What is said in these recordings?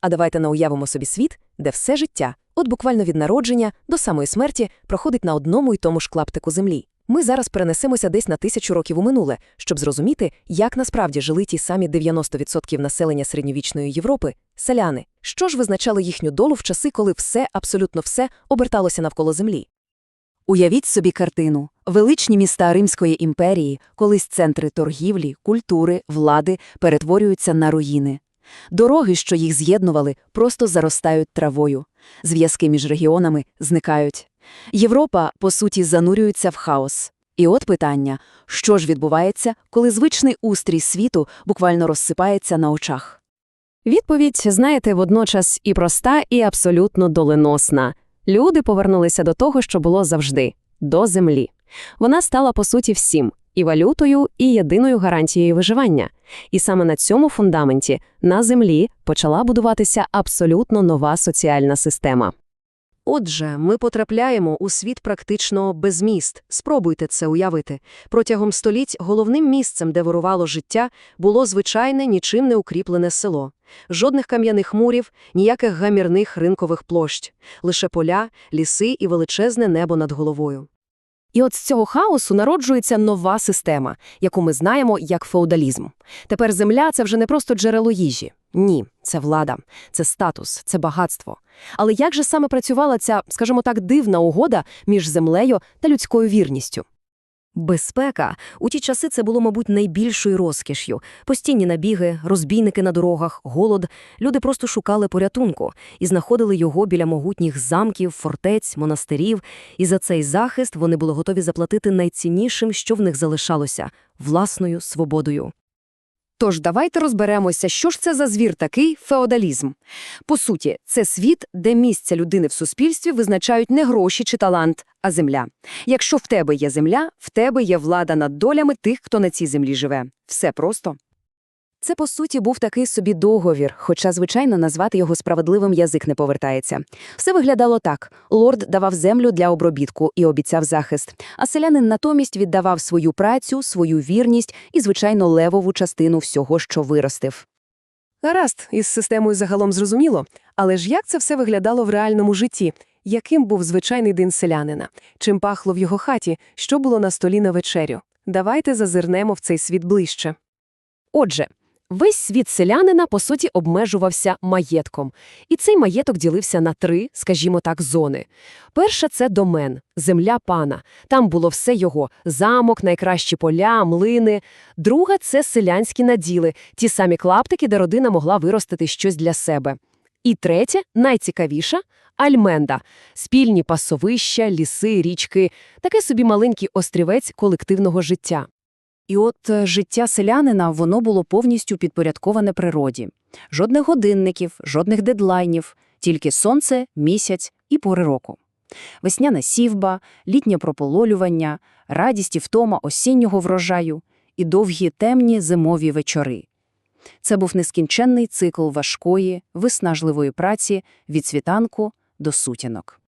А давайте науявимо собі світ, де все життя, от буквально від народження до самої смерті, проходить на одному й тому ж клаптику землі. Ми зараз перенесемося десь на тисячу років у минуле, щоб зрозуміти, як насправді жили ті самі 90% населення середньовічної Європи – селяни. Що ж визначало їхню долу в часи, коли все, абсолютно все, оберталося навколо землі? Уявіть собі картину. Величні міста Римської імперії, колись центри торгівлі, культури, влади перетворюються на руїни. Дороги, що їх з'єднували, просто заростають травою. Зв'язки між регіонами зникають. Європа, по суті, занурюється в хаос. І от питання, що ж відбувається, коли звичний устрій світу буквально розсипається на очах? Відповідь, знаєте, водночас і проста, і абсолютно доленосна. Люди повернулися до того, що було завжди – до землі. Вона стала, по суті, всім – і валютою, і єдиною гарантією виживання. І саме на цьому фундаменті, на землі, почала будуватися абсолютно нова соціальна система. Отже, ми потрапляємо у світ практично без міст. Спробуйте це уявити. Протягом століть головним місцем, де вирувало життя, було звичайне, нічим не укріплене село. Жодних кам'яних мурів, ніяких гамірних ринкових площ. Лише поля, ліси і величезне небо над головою. І от з цього хаосу народжується нова система, яку ми знаємо як феодалізм. Тепер земля – це вже не просто джерело їжі. Ні, це влада, це статус, це багатство. Але як же саме працювала ця, скажімо так, дивна угода між землею та людською вірністю? Безпека у ті часи це було, мабуть, найбільшою розкіш'ю. Постійні набіги, розбійники на дорогах, голод. Люди просто шукали порятунку і знаходили його біля могутніх замків, фортець, монастирів. І за цей захист вони були готові заплатити найціннішим, що в них залишалося – власною свободою. Тож давайте розберемося, що ж це за звір такий феодалізм. По суті, це світ, де місце людини в суспільстві визначають не гроші чи талант, а земля. Якщо в тебе є земля, в тебе є влада над долями тих, хто на цій землі живе. Все просто. Це, по суті, був такий собі договір, хоча, звичайно, назвати його справедливим язик не повертається. Все виглядало так. Лорд давав землю для обробітку і обіцяв захист, а селянин натомість віддавав свою працю, свою вірність і, звичайно, левову частину всього, що виростив. Гаразд, із системою загалом зрозуміло. Але ж як це все виглядало в реальному житті? Яким був звичайний день селянина? Чим пахло в його хаті? Що було на столі на вечерю? Давайте зазирнемо в цей світ ближче. Отже, Весь світ селянина, по суті, обмежувався маєтком. І цей маєток ділився на три, скажімо так, зони. Перша – це домен, земля пана. Там було все його – замок, найкращі поля, млини. Друга – це селянські наділи, ті самі клаптики, де родина могла виростити щось для себе. І третє, найцікавіша – альменда – спільні пасовища, ліси, річки, таке собі маленький острівець колективного життя. І от е, життя селянина воно було повністю підпорядковане природі. Жодних годинників, жодних дедлайнів, тільки сонце, місяць і пори року. Весняна сівба, літнє пропололювання, радість і втома осіннього врожаю і довгі темні зимові вечори. Це був нескінченний цикл важкої, виснажливої праці від світанку до сутінок.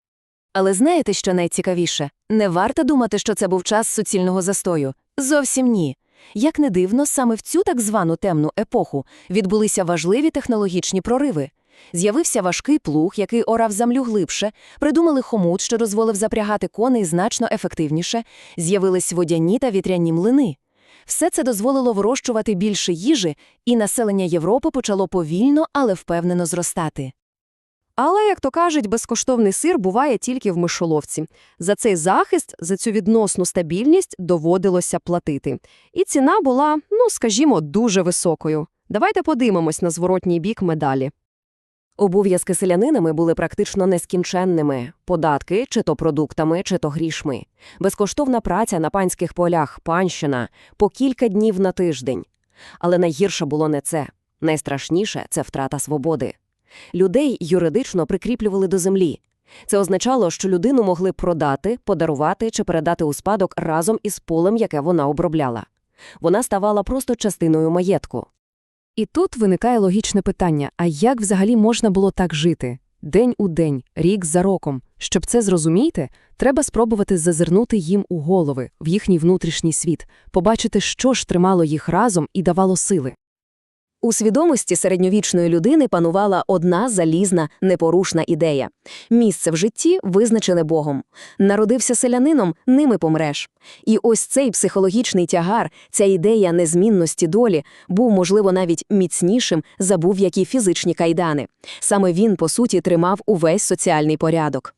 Але знаєте, що найцікавіше? Не варто думати, що це був час суцільного застою. Зовсім ні. Як не дивно, саме в цю так звану темну епоху відбулися важливі технологічні прориви. З'явився важкий плуг, який орав землю глибше, придумали хомут, що дозволив запрягати коней значно ефективніше, з'явились водяні та вітряні млини. Все це дозволило вирощувати більше їжі, і населення Європи почало повільно, але впевнено зростати. Але, як то кажуть, безкоштовний сир буває тільки в мишоловці. За цей захист, за цю відносну стабільність доводилося платити. І ціна була, ну, скажімо, дуже високою. Давайте подивимось на зворотній бік медалі. Обов'язки селянинами були практично нескінченними – податки, чи то продуктами, чи то грішми. Безкоштовна праця на панських полях, панщина, по кілька днів на тиждень. Але найгірше було не це. Найстрашніше – це втрата свободи. Людей юридично прикріплювали до землі. Це означало, що людину могли продати, подарувати чи передати у спадок разом із полем, яке вона обробляла. Вона ставала просто частиною маєтку. І тут виникає логічне питання: а як взагалі можна було так жити? День у день, рік за роком. Щоб це зрозуміти, треба спробувати зазирнути їм у голови, в їхній внутрішній світ, побачити, що ж тримало їх разом і давало сили. У свідомості середньовічної людини панувала одна залізна, непорушна ідея. Місце в житті визначене Богом. Народився селянином, ними помреш. І ось цей психологічний тягар, ця ідея незмінності долі, був, можливо, навіть міцнішим за будь-які фізичні кайдани. Саме він, по суті, тримав увесь соціальний порядок.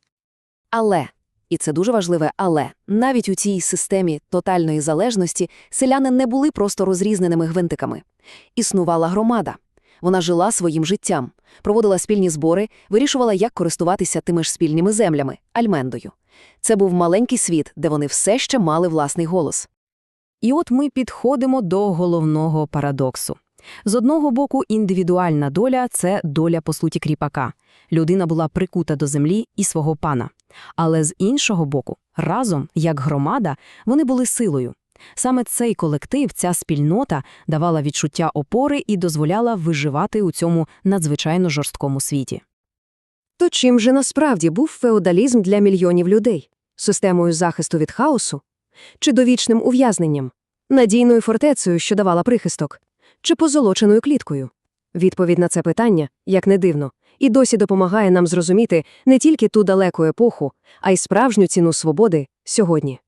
Але, і це дуже важливе але, навіть у цій системі тотальної залежності селяни не були просто розрізненими гвинтиками. Існувала громада. Вона жила своїм життям, проводила спільні збори, вирішувала, як користуватися тими ж спільними землями – альмендою. Це був маленький світ, де вони все ще мали власний голос. І от ми підходимо до головного парадоксу. З одного боку, індивідуальна доля – це доля, по суті, кріпака. Людина була прикута до землі і свого пана. Але з іншого боку, разом, як громада, вони були силою. Саме цей колектив, ця спільнота давала відчуття опори і дозволяла виживати у цьому надзвичайно жорсткому світі. То чим же насправді був феодалізм для мільйонів людей? Системою захисту від хаосу? Чи довічним ув'язненням? Надійною фортецею, що давала прихисток? Чи позолоченою кліткою? Відповідь на це питання, як не дивно, і досі допомагає нам зрозуміти не тільки ту далеку епоху, а й справжню ціну свободи сьогодні.